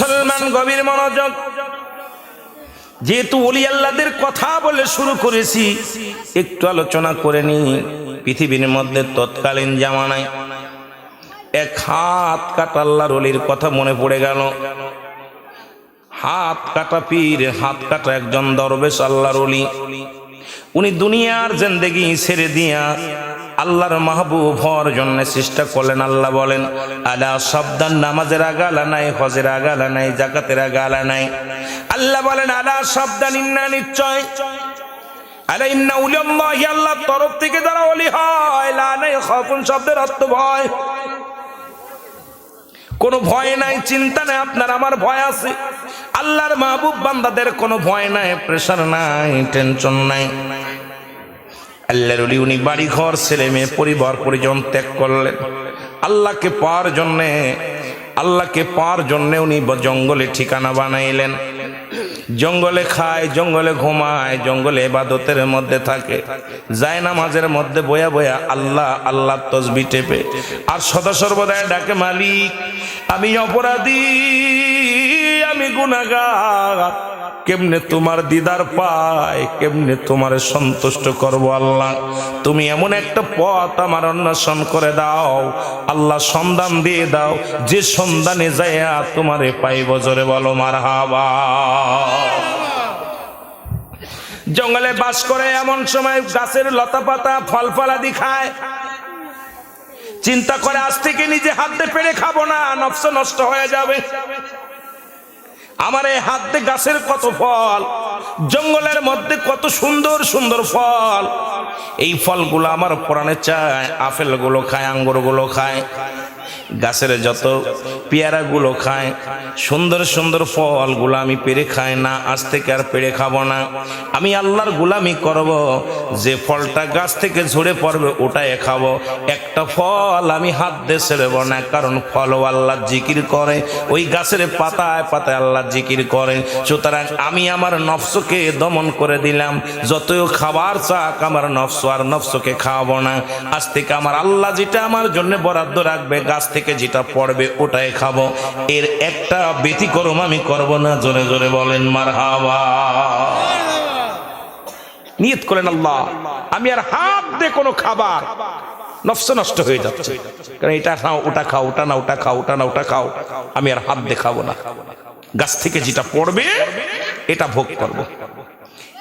মুসলমান গভীর মনোযোগ। যেহেতু অলি আল্লাদের কথা বলে শুরু করেছি, একটু আলোচনা করে নি। পৃথিবীর মধ্যে তৎকালীন জামানায় এক হাত কাটা আল্লাহর অলির কথা মনে পড়ে গেল। হাত কাটা পীর, হাত কাটা একজন দরবেশ আল্লাহর অলি উনি দুনিয়ার জেন্দেগি ছেড়ে দিয়া আল্লাহর মাহবুব হওয়ার জন্য চেষ্টা করলেন, আল্লাহ বলেন, আলা সাবধান নামাজের আগালা নাই, হজের আগালা নাই জাকাতের আগালা নাই। আল্লাহ বলেন, আলা সাবধান ইন্না নিশ্চয়। আলা ইন্না আল্লাহর তরফ থেকে যারা লা নাই ভয়। কোনো ভয় নাই, চিন্তা নাই, আপনার আমার ভয় আছে। আল্লাহর মাহবুব বান্দাদের কোনো ভয় নাই, প্রেশার নাই, টেনশন নাই। আল্লাহর উলি উনি বাড়ি ঘর ছেলে মেয়ে, পরিবার, পরিজন ত্যাগ করলেন। আল্লাহকে পাওয়ার জন্যে, আল্লাহকে পাওয়ার জন্যে উনি জঙ্গলে ঠিকানা বানাইলেন। জঙ্গলে খায়, জঙ্গলে ঘুমায়, জঙ্গলে এবাদতের মধ্যে থাকে। যায় নামাজের মধ্যে বয়া বয়া আল্লাহ আল্লাহ তসবি টেপে। আর সদা সর্বদায় ডাকে, মালিক, আমি অপরাধী, আমি গুনাগার কেমনে তোমার দিদার পায়? কেমনে তোমার সন্তুষ্ট করব আল্লাহ? তুমি এমন একটা পথ আমার অন্বেষণ করে দাও। আল্লাহ সন্ধান দিয়ে দাও। যে সন্ধানে যাইয়া তোমারে পাইব জোরে বলো মার জঙ্গলে বাস করে এমন সময় গাছের লতা পাতা ফল ফলাদি খায়। চিন্তা করে, আজ থেকে নিজে হাতে পেরে খাব না, নফস নষ্ট হয়ে যাবে। আমার এই হাত গাছের কত ফল, জঙ্গলের মধ্যে কত সুন্দর সুন্দর ফল। এই ফলগুলো আমার প্রাণে চায়, আপেলগুলো খায়, আঙ্গুরগুলো খায়। গাছের যত পেয়ারাগুলো খায়, সুন্দর সুন্দর ফলগুলো আমি পেরে খাই না, আজ থেকে আর পেরে খাব না। আমি আল্লাহর গুলামি করব, যে ফলটা গাছ থেকে ঝরে পড়বে ওটাই খাব। একটা ফল আমি হাত দিয়ে ছেড়েব না, কারণ ফলও আল্লাহ জিকির করে। ওই গাছের পাতায় পাতায় আল্লাহ জিকির করে। সুতরাং আমি আমার নফসকে দমন করে দিলাম। যতই খাবার চাক, আমার নফস আর নফসকে খাওয়াবো না। আজ থেকে আমার আল্লাহ যেটা আমার জন্য বরাদ্দ রাখবে গাছ থেকে যেটা পড়বে ওটাই খাব। এর একটা ব্যতিক্রম আমি করব না, জোরে জোরে বলেন মার নিয়ত করেন আল্লাহ, আমি আর হাত দিয়ে কোনো খাবার নফস নষ্ট হয়ে যাচ্ছে। কারণ এটা খাও, ওটা খাও, ওটা না, ওটা খাও, ওটা না, ওটা খাও, আমি আর হাত দিয়ে খাব না। গাছ থেকে যেটা পড়বে, এটা ভোগ করব।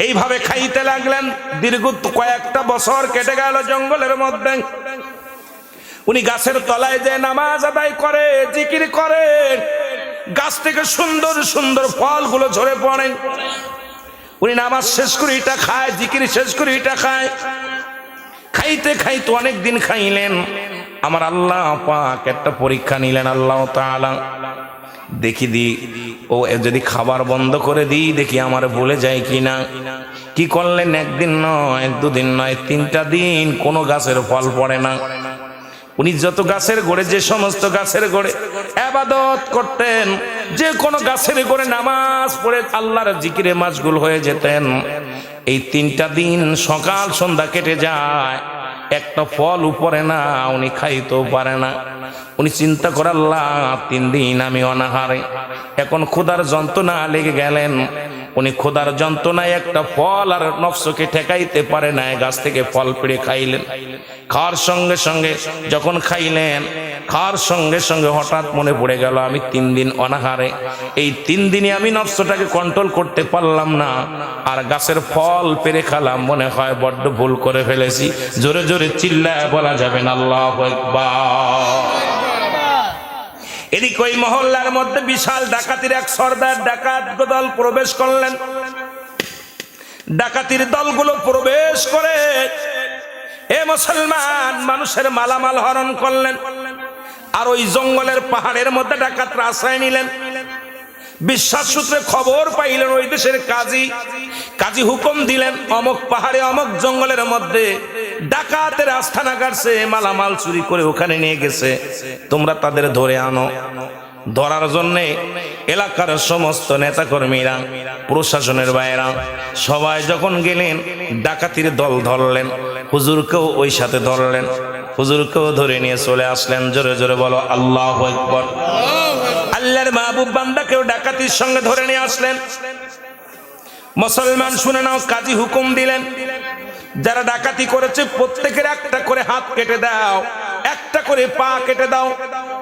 এইভাবে খাইতে লাগলেন, দীর্ঘ কয়েকটা বছর কেটে গেল জঙ্গলের মধ্যে। উনি গাছের তলায় যে নামাজ আদায় করে, জিকির করে, গাছ থেকে সুন্দর সুন্দর ফলগুলো ঝরে পড়ে। উনি নামাজ শেষ করে এটা খায়, জিকির শেষ করে এটা খায়। খাইতে খাইতে অনেক দিন খাইলেন। আমার আল্লাহ পাক একটা পরীক্ষা নিলেন, আল্লাহ তাআলা। দেখি দি, ও যদি খাবার বন্ধ করে দিই, দেখি আমার ভুলে যায় কি না কি করলেন? একদিন নয় দুদিন নয়, তিনটা দিন কোনো গাছের ফল পড়ে না। উনি যত গাছের গোড়ে, যে সমস্ত গাছের গোড়ে আবাদত করতেন, যে কোনো গাছের গোড়ে নামাজ পড়ে আল্লাহর জিকিরে মাসগুল হয়ে যেতেন। এই তিনটা দিন সকাল সন্ধ্যা কেটে যায়, একটা ফল উপরে না, উনি খাইতেও পারে না। উনি চিন্তা করে, আল্লাহ, তিন দিন আমি অনাহারে। এখন ক্ষুধার যন্ত্রণা লেগে গেলেন। উনি ক্ষুধার যন্ত্রণায় একটা ফল আর নফসকে ঠেকাইতে পারে না গাছ থেকে ফল পেড়ে খাইলেন। খাওয়ার সঙ্গে সঙ্গে যখন খাইলেন, খাওয়ার সঙ্গে সঙ্গে হঠাৎ মনে পড়ে গেল, আমি তিন দিন অনাহারে। এই তিন দিনে আমি নফসটাকে কন্ট্রোল করতে পারলাম না, আর গাছের ফল পেরে খালাম, মনে হয় বড্ড ভুল করে ফেলেছি। জোরে জোরে চিল্লায় বলা যাবে না, আল্লাহ এদিকে ওই মহল্লার মধ্যে বিশাল ডাকাতির এক সর্দার ডাকাত দল প্রবেশ করলেন। ডাকাতির দলগুলো প্রবেশ করে। এ মুসলমান, মানুষের মালামাল হরণ করলেন। আর ওই জঙ্গলের পাহাড়ের মধ্যে ডাকাতরা আশ্রয় নিলেন। বিশ্বাস সূত্রে খবর পাইলেন ওই দেশের কাজী। কাজী হুকুম দিলেন, অমক পাহাড়ে অমক জঙ্গলের মধ্যে ডাকাতের আস্থানা কাটছে মালামাল চুরি করে ওখানে নিয়ে গেছে। তোমরা তাদের ধরে আনো। ধরার জন্য এলাকার সমস্ত নেতাকর্মীরা, প্রশাসনের বাইরা সবাই যখন গেলেন, ডাকাতির দল ধরলেন। হুজুরকেও ওই সাথে ধরলেন। হুজুরকেও ধরে নিয়ে চলে আসলেন। জোরে জোরে বলো, আল্লাহ আল্লাহর মাহবুব বান্দাকেও ডাকাতির সঙ্গে ধরে নিয়ে আসলেন। মুসলমান শুনে নাও, কাজী হুকুম দিলেন। যারা ডাকাতি করেছে, প্রত্যেকের একটা করে হাত কেটে দাও, একটা করে পা কেটে দাও।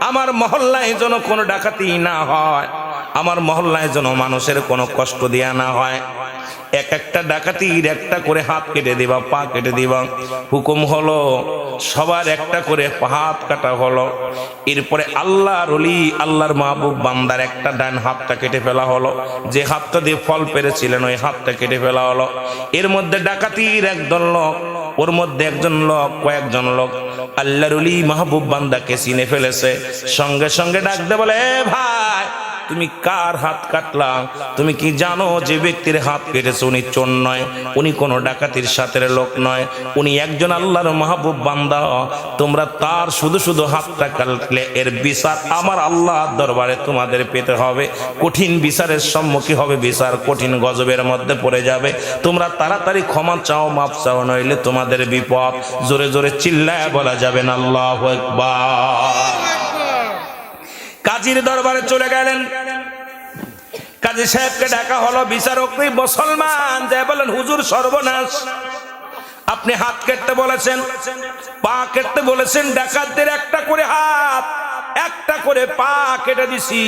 আমার মহল্লায় যেন কোনো ডাকাতি না হয়, আমার মহল্লায় যেন মানুষের কোনো কষ্ট দেওয়া না হয়। এক একটা ডাকাতির একটা করে হাত কেটে দিবা, পা কেটে দিবা। হুকুম হলো, সবার একটা করে হাত কাটা হলো। এরপরে আল্লাহ রলি আল্লাহর মাহবুব বান্দার একটা ডান হাতটা কেটে ফেলা হলো। যে হাতটা দিয়ে ফল পেরেছিলেন, ওই হাতটা কেটে ফেলা হলো। এর মধ্যে ডাকাতির একদল লোক, ওর মধ্যে একজন লোক, কয়েকজন লোক। আল্লাহর অলি মাহবুব বান্দাকে চিনে ফেলেছে। সঙ্গে সঙ্গে ডাকতে বলে, "এ ভাই তুমি কার হাত কাটলা? তুমি কি জানো যে ব্যক্তির হাত কেটেছে উনি চোর নয়, উনি কোনো ডাকাতির সাথে লোক নয়, উনি একজন আল্লাহর মাহবুব বান্দা। তোমরা তার শুধু শুধু হাতটা কাটলে, এর বিচার আমার আল্লাহ দরবারে তোমাদের পেতে হবে। কঠিন বিচারের সম্মুখীন হবে বিচার, কঠিন গজবের মধ্যে পড়ে যাবে। তোমরা তাড়াতাড়ি ক্ষমা চাও মাপ চাও, নইলে তোমাদের বিপদ। জোরে জোরে চিল্লায় বলা যাবে না, আল্লাহ একবার কাজীর দরবারে চলে গেলেন। কাজী সাহেবকে ডাকা হলো বিচারক মুসলমান, যে বলেন হুজুর সর্বনাশ। আপনি হাত কেটে বলেছেন, পা কেটে বলেছেন, ডাকাতদের একটা করে হাত, একটা করে পা কেটে দিছি।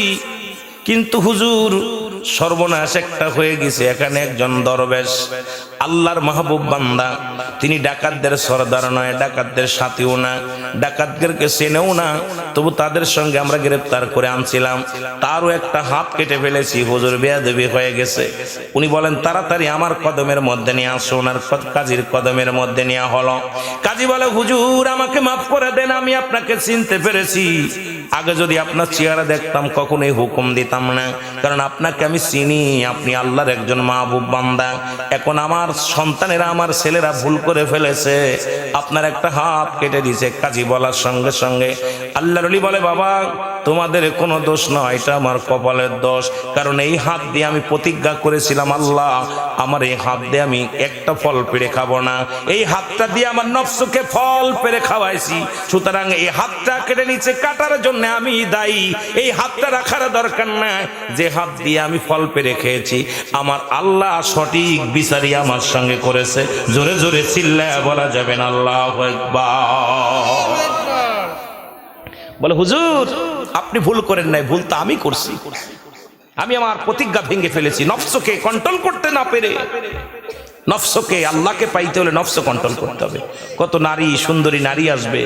কিন্তু হুজুর, সর্বনাশ একটা হয়ে গেছে। এখানে একজন দরবেশ, আল্লাহর মাহবুব বান্দা। তিনি ডাকাতদের সর্দার নয়, ডাকাতদের সাথেও না, ডাকাতদেরকে চেনেও না। তবু তাদের সঙ্গে আমরা গ্রেপ্তার করে আনছিলাম। তারও একটা হাত কেটে ফেলেছি। হুজুর বেয়াদবি হয়ে গেছে। উনি বলেন, তাড়াতাড়ি আমার কদমের মধ্যে নিয়ে আসো, ওনার কাজীর কদমের মধ্যে নেওয়া হলো। কাজী বলে, হুজুর, আমাকে মাফ করে দেন, আমি আপনাকে চিনতে পেরেছি। আগে যদি আপনার চেহারা দেখতাম, কখনোই হুকুম দিতাম না। কারণ আপনাকে আমি চিনি, আপনি আল্লাহর একজন মাহবুব বান্দা। এখন আমার সন্তানেরা, আমার ছেলেরা ভুল করে ফেলেছে। আপনার একটা হাত কেটে দিয়েছে, কাজী বলার সঙ্গে সঙ্গে। আল্লাহর বলে, বাবা, তোমাদের কোনো দোষ নয় এটা আমার কপালের দোষ। কারণ এই হাত দিয়ে আমি প্রতিজ্ঞা করেছিলাম, আল্লাহ, আমার এই হাত দিয়ে আমি একটা ফল পেরে খাব না। এই হাতটা দিয়ে আমার নফসকে ফল পেরে খাওয়াইছি। সুতরাং এই হাতটা কেটে নিচে কাটার জন্য আমি দায়ী। এই হাতটা রাখার দরকার নাই যে হাত দিয়ে আমি ফল পেরে খেয়েছি, আমার আল্লাহ সঠিক বিচারি আমার সঙ্গে করেছে। জোরে জোরে চিল্লায় বলা যাবে না, আল্লাহ বলে, হুজুর, আপনি ভুল করেন নাই, ভুল তো আমি করছি। আমি আমার প্রতিজ্ঞা ভেঙে ফেলেছি। নফসকে কন্ট্রোল করতে না পেরে, নফসকে আল্লাহকে পাইতে হলে নফস কন্ট্রোল করতে হবে। কত নারী, সুন্দরী নারী আসবে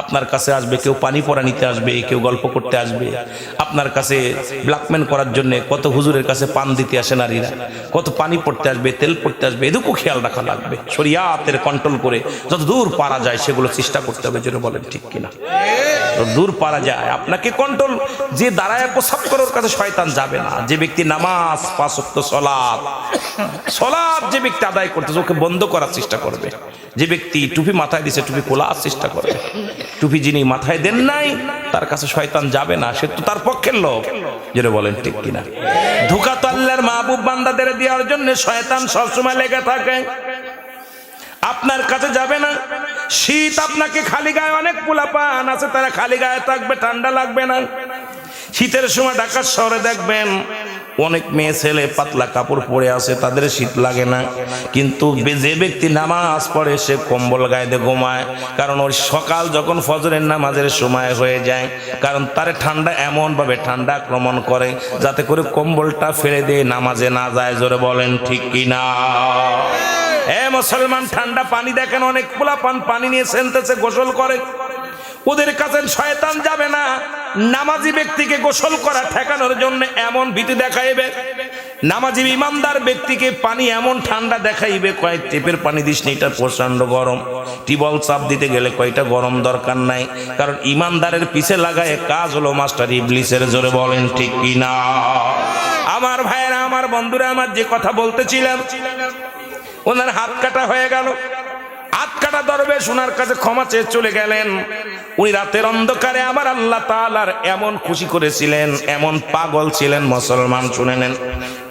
আপনার কাছে আসবে, কেউ পানি পরা নিতে আসবে, কেউ গল্প করতে আসবে। আপনার কাছে ব্ল্যাকমেন করার জন্য কত হুজুরের কাছে পান দিতে আসে নারীরা, কত পানি পড়তে আসবে, তেল পড়তে আসবে এদিকেও খেয়াল রাখা লাগবে। শরিয়াতের কন্ট্রোল করে যত দূর পারা যায় সেগুলো চেষ্টা করতে হবে যেটা বলেন ঠিক কিনা। দূর পারা যায়, আপনাকে কন্ট্রোল যে দাঁড়ায় প্রসাব করার কাছে শয়তান যাবে না। যে ব্যক্তি নামাজ পাঁচক্ত সলাদ সলাদ যে ব্যক্তি আদায় করতেছে, ওকে বন্ধ করার চেষ্টা করবে। যে ব্যক্তি টুপি মাথায় দিছে, টুপি খোলার চেষ্টা করবে। টুপি যিনি মাথায় দেন নাই, তার কাছে শয়তান যাবে না, সে তো তার পক্ষের লোক। যেটা বলেন ঠিক কিনা। ধোকা তো আল্লাহর মাহবুব বান্দাদের দেওয়ার জন্য শয়তান সবসময় লেগে থাকে। আপনার কাছে যাবে না। শীত আপনাকে খালি গায়ে অনেক পোলাপান আছে, তারা খালি গায়ে থাকবে, ঠান্ডা লাগবে না। শীতের সময় ঢাকার শহরে দেখবেন অনেক মেয়ে ছেলে পাতলা কাপড় পরে আছে, তাদের শীত লাগে না। কিন্তু যে ব্যক্তি নামাজ পড়ে, সে কম্বল গায়ে ঘুমায়। কারণ ওই সকাল যখন ফজরের নামাজের সময় হয়ে যায়, কারণ তার ঠান্ডা এমনভাবে ঠান্ডা আক্রমণ করে, যাতে করে কম্বলটা ফেলে দিয়ে নামাজে না যায়। জোরে বলেন, ঠিক কিনা এ মুসলমান, ঠান্ডা পানি দেখেন, অনেক পোলা পান পানি নিয়ে সেনতেছে, গোসল করে। ওদের কাছে শয়তান যাবে না। নামাজি ব্যক্তিকে গোসল করা ঠেকানোর জন্য এমন ভীতি দেখাইবে। নামাজি ইমানদার ব্যক্তিকে পানি এমন ঠান্ডা দেখাইবে কয়েক টেপের পানি দিস এটা প্রচণ্ড গরম। টিবল চাপ দিতে গেলে কয়টা গরম দরকার নাই। কারণ ইমানদারের পিছে লাগায় কাজ হলো মাস্টার ইবলিসের জোরে বলেন, ঠিক কিনা আমার ভাইয়েরা, আমার বন্ধুরা, আমার যে কথা বলতেছিলাম, ওনার হাত কাটা হয়ে গেল। হাত কাটা দরবেশ ওনার কাছে ক্ষমা চেয়ে চলে গেলেন। উনি রাতের অন্ধকারে আমার আল্লাহ তাআলার এমন খুশি করেছিলেন, এমন পাগল ছিলেন মুসলমান, শুনে নেন।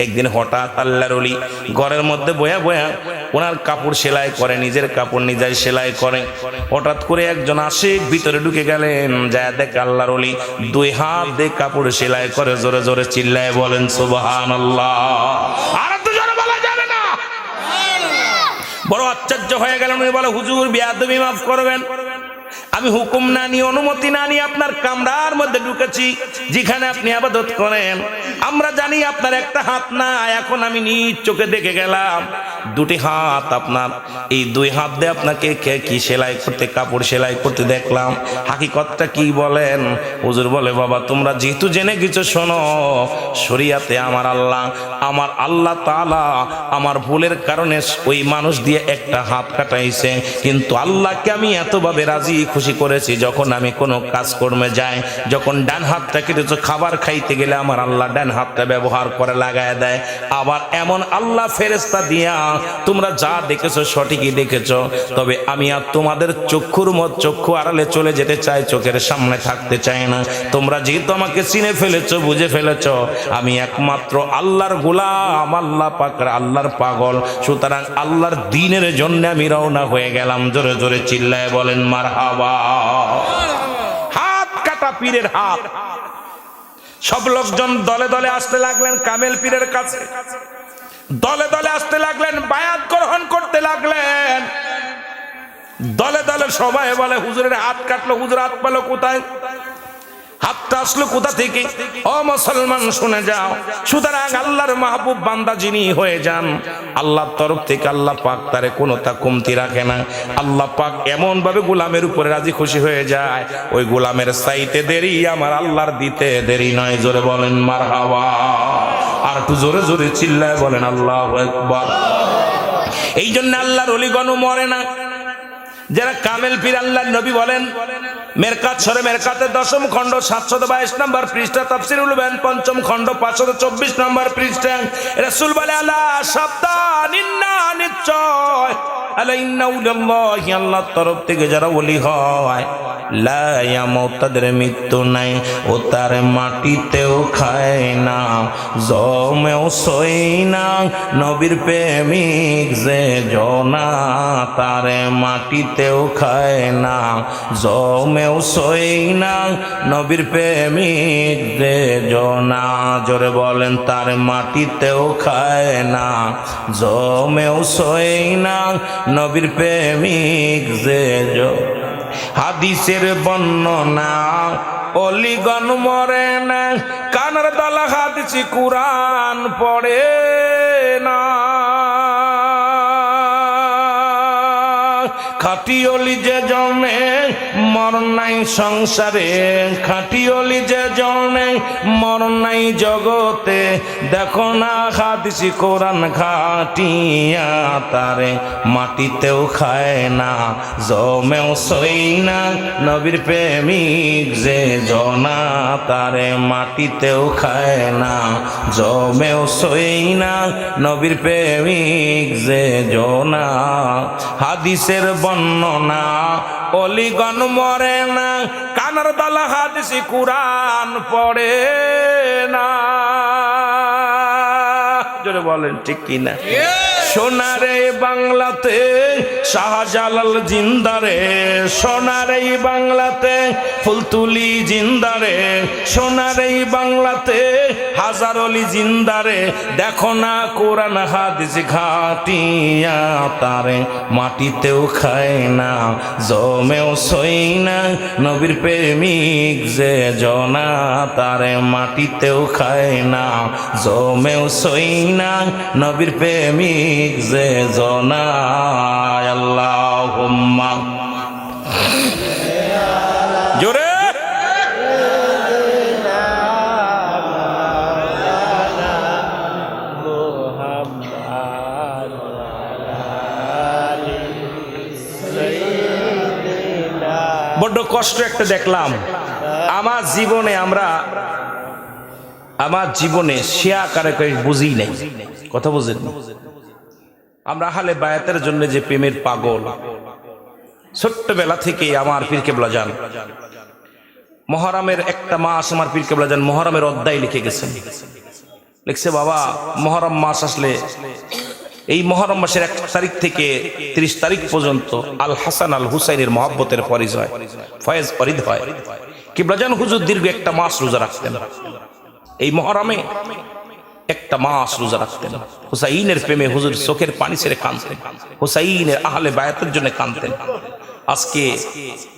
একদিন হঠাৎ আল্লাহর অলি ঘরের মধ্যে বয়া বয়া ওনার কাপড় সেলাই করে, নিজের কাপড় নিজেই সেলাই করে। হঠাৎ করে একজন আশিক ভিতরে ঢুকে গেলেন, যা দেখ আল্লাহর অলি দুই হাত দিয়ে কাপড় সেলাই করে জোরে জোরে চিল্লায় বলেন আর বলা যাবে না বড় আশ্চর্য হয়ে গেলেন, উনি বলে, হুজুর, বিয়াদবি মাফ করবেন। আমি হুকুম না নিয়ে, অনুমতি না নিয়ে আপনার কামরার মধ্যে ঢুকেছি, যেখানে আপনি আবাদত করেন। আমরা জানি আপনার একটা হাত না এখন আমি নিজ চোখে দেখে গেলাম, দুটি হাত আপনার। এই দুই হাত দিয়ে আপনাকে কে কি সেলাই করতে, কাপড় সেলাই করতে দেখলাম। হাকিকতটা কি বলেন? হুজুর বলে, বাবা, তোমরা যেহেতু জেনে কিছু শোনো, শরিয়াতে আমার আল্লাহ আমার আল্লাহ তালা আমার ভুলের কারণে ওই মানুষ দিয়ে একটা হাত কাটাইছে। কিন্তু আল্লাহকে আমি এতভাবে রাজি, খুশি করেছি যখন আমি কোনো কাজকর্মে যাই, যখন ডান হাতটা কেটেছো, খাবার খাইতে গেলে আমার আল্লাহ ডান হাতটা ব্যবহার করে লাগায় দেয়। আবার এমন আল্লাহ ফেরেস্তা দিয়া তোমরা যা দেখেছ, সঠিকই দেখেছ। তবে আমি আর তোমাদের চক্ষুর মত চক্ষু আড়ালে চলে যেতে চাই, চোখের সামনে থাকতে চাই না। তোমরা যেহেতু আমাকে চিনে ফেলেছো, বুঝে ফেলেছো, আমি একমাত্র আল্লাহর গোলাম, আল্লাহ পাকর আল্লাহর পাগল। সুতরাং আল্লাহর দিনের জন্য আমি রওনা হয়ে গেলাম। জোরে জোরে চিল্লায় বলেন মার হাবা হাত কাটা পীরের হাত। সব লোকজন দলে দলে আসতে লাগলেন, কামেল পীরের কাছে। দলে দলে আসতে লাগলেন, বায়াত গ্রহণ করতে লাগলেন। দলে দলে সবাই বলে, হুজুরের হাত কাটলো, হুজুর হাত পেল কোথায়? হাতটা আসলো কোথা থেকে? ও মুসলমান, শুনে যাও। সুতরাং আল্লাহর মাহবুব বান্দা যিনি হয়ে যান, আল্লাহর তরফ থেকে আল্লাহ পাক তারে কোনো তা কমতি রাখে না। আল্লাহ পাক এমন ভাবে গোলামের উপরে রাজি খুশি হয়ে যায়। ওই গোলামের সাইতে দেরি, আমার আল্লাহর দিতে দেরি নয়। জোরে বলেন মার হাওয়া আর একটু জোরে জোরে চিল্লায় বলেন, আল্লাহ একবার এই জন্য আল্লাহর অলিগণ মরে না। যারা কামেল পীর আল্লাহ নবী বলেন, মেরকাত সরে মেরকাতে দশম খণ্ড, সাতশত বাইশ নম্বর পৃষ্ঠা তফসির বেন পঞ্চম খণ্ড, পাঁচশত চব্বিশ নম্বর পৃষ্ঠা। রসুল বলে আল্লাহ সাবধান নিশ্চয়। আল্লাহ আল্লাহর তরফ থেকে যারা ওলি হয়। তাদের মৃত্যু নাই, ও তার মাটিতেও খায় না। জমেও সই না, নবীর প্রেমিক যে জনা, তারে মাটিতেও খায় না। জমেও সই না, নবীর প্রেমিক যে জনা, জোরে বলেন, তার মাটিতেও খায় না। জমেও সই না, নবীর প্রেমিক যে জ- হাদিসের বর্ণনা অলিগণ মরে না কানার দলা হাদিসি কুরান পড়ে না। খাটিয়লি যে জনে মর নাই সংসারে খাটিয়লি যে জনে মর নাই জগতে। দেখো না হাদিসি কোরআন খাটিয়া তারে, মাটিতেও খায় না, জমেও সই না। নবীর প্রেমিক যে জনা তারে, মাটিতেও খায় না, জমেও সই না। নবীর প্রেমিক যে জনা, হাদিসের বর্ণনা অলিগণ মরে না, কানার দলা হাদিসি কুরআন পড়ে না। জোরে বলেন, ঠিক কিনা? সোনারে বাংলাতে শাহজালাল জিন্দারে, সোনারে বাংলাতে ফুলতুলি জিন্দারে, সোনারে বাংলাতে হাজার অলি জিন্দারে, দেখো না কোরআন হাদিস ঘাটিয়া, তারে মাটিতেও খায় না, জমেও সই না, নবীর প্রেমিক যে জনা, তারে মাটিতেও খায় না, জমেও সই না, নবীর প্রেমিক যে জনা। আল্লাহ বড্ড কষ্ট একটা দেখলাম। আমার জীবনে আমরা, আমার জীবনে সে আকারে কই বুঝি নাই। কথা বুঝেন আমরা হালে বায়াতের জন্য যে প্রেমের পাগল, ছোট্টবেলা থেকে আমার পীর কেবলা যান মহরমের একটা মাস আমার পীর কেবলা যান মহরমের অধ্যায় লিখে গেছেন। লিখছে, বাবা, মহরম মাস আসলে এই মহরম মাসের এক তারিখ থেকে ত্রিশ তারিখ পর্যন্ত আল হাসান আল হুসাইনের মহব্বতের পরিচয় ফয়েজ ফরিদ হয়। কিবলাজান হুজুর দীর্ঘ একটা মাস রোজা রাখতেন। এই মহরমে একটা মাস রোজা রাখতেন। হুসাইনের প্রেমে হুজুর চোখের পানি ছেড়ে কাঁদতেন। হুসাইনের আহলে বায়াতের জন্য কাঁদতেন। আজকে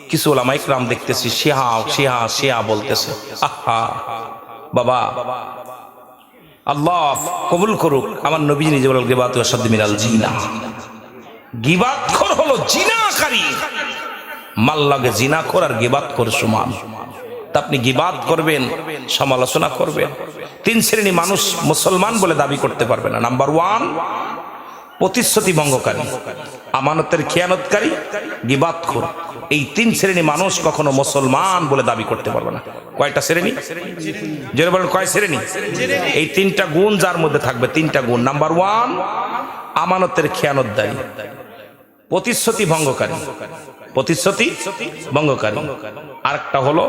কিছু ওলামা ইকরাম দেখতেছি শিহা শিহা শিয়া বলতেছে। আহা, বাবা। আল্লাহ কবুল করুক, আমার নবী নিজে বল গেবাত মিনাল জিনা। গিবাতখর হলো জিনাকারী। মাল লাগে জিনাখোর আর গিবাতখোর সমান। তা আপনি গিবাদ করবেন, সমালোচনা করবেন। তিন শ্রেণি মানুষ মুসলমান বলে দাবি করতে পারবে না। নাম্বার ওয়ান প্রতিশ্রুতি ভঙ্গকারী, আমানতের খেয়ানতকারী গিবাতখোর এই তিন শ্রেণি মানুষ কখনো মুসলমান বলে দাবি করতে পারবে না। কয়টা শ্রেণি? জোরে বলেন, কয় শ্রেণি? এই তিনটা গুণ যার মধ্যে থাকবে, তিনটা গুণ। নাম্বার ওয়ান আমানতের খেয়ানতদারী। প্রতিশ্রুতি ভঙ্গকারী প্রতিশ্রুতি ভঙ্গকারী। আরেকটা হলো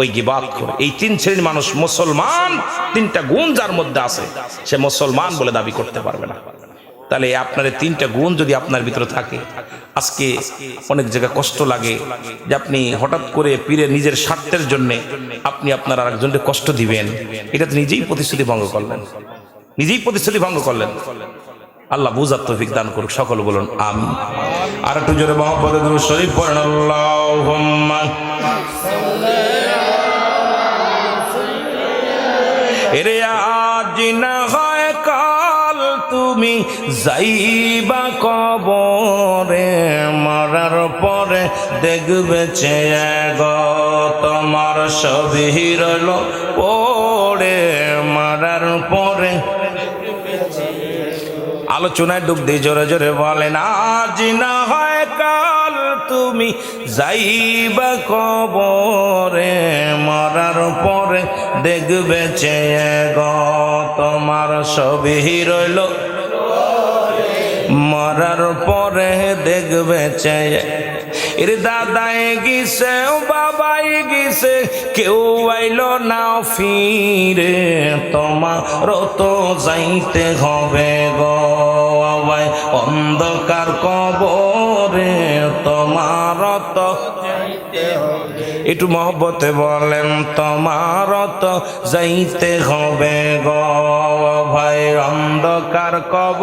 ওই গিবাদ এই তিন শ্রেণির মানুষ মুসলমান, তিনটা গুণ যার মধ্যে আছে, সে মুসলমান বলে দাবি করতে পারবে না। তাহলে আপনার এই তিনটা গুণ যদি আপনার ভিতরে থাকে, আজকে অনেক জায়গায় কষ্ট লাগে যে আপনি হঠাৎ করে পীরে নিজের স্বার্থের জন্য আপনি আপনার আরেকজনকে কষ্ট দিবেন। এটা তো নিজেই প্রতিশ্রুতি ভঙ্গ করলেন। নিজেই প্রতিশ্রুতি ভঙ্গ করলেন। আল্লাহ বুঝার তৌফিক দান করুক, সকল বলুন আমি আর একটু জোরে মোহাম্মদ শরীফ পড়েন, আল্লাহুম্মা। এরে আজ না তুমি যাইবা কবরে, মরার পরে দেখবে চেয়ে গো তোমার ছবি রইল পড়ে। মরার পরে আলোচনায় ডুব দিয়ে জোরে জোরে বলেন, আজ না হয় কাল তুমি যাইবা কবরে, মরার পরে দেখবে চেয়ে গ তোমার ছবি রইল। মরার পরে দেখবে চেয়ে এর দাদাই গিছে বাবাই গিছে কেউ আইল না ফিরে। তোমার তো যাইতে হবে গো ভাই অন্ধকার কবরে তোমার তো একটু মহব্বতে বলেন তোমার যাইতে হবে গ ভাই অন্ধকার কবর